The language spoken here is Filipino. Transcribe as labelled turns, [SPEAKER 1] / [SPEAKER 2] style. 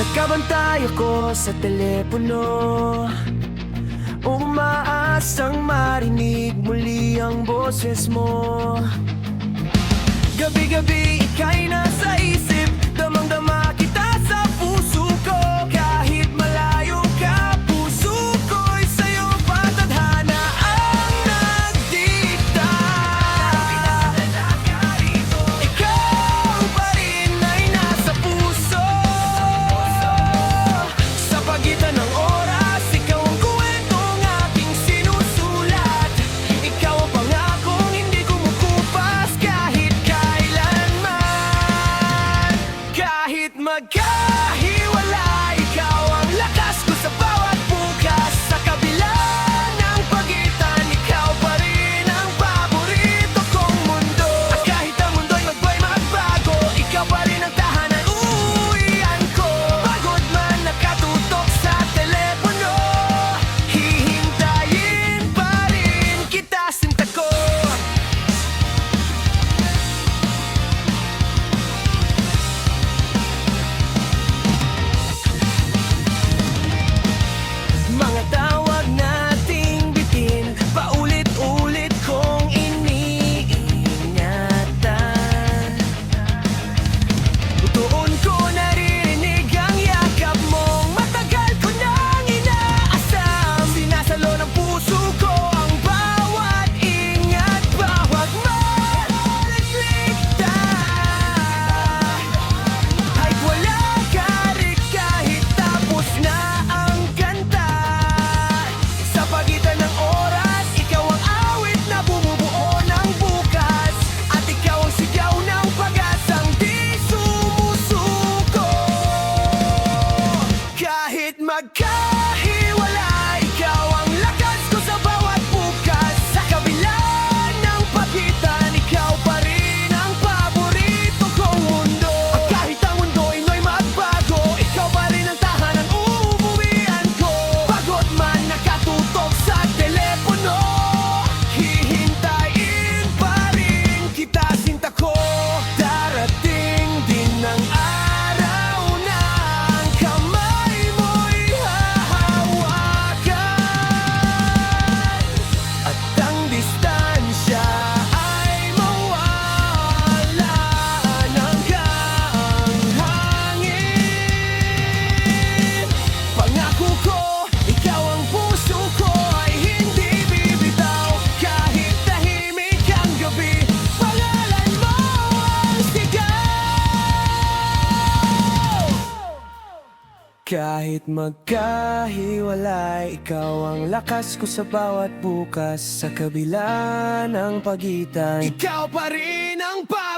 [SPEAKER 1] Nagkabantay ako sa telepono. Umaasang marinig muli ang boses mo. Gabi-gabi ika'y nasa isa distante. Kahit magkahiwalay, ikaw ang lakas ko sa bawat bukas. Sa kabila ng pagitan Ikaw pa rin ang pa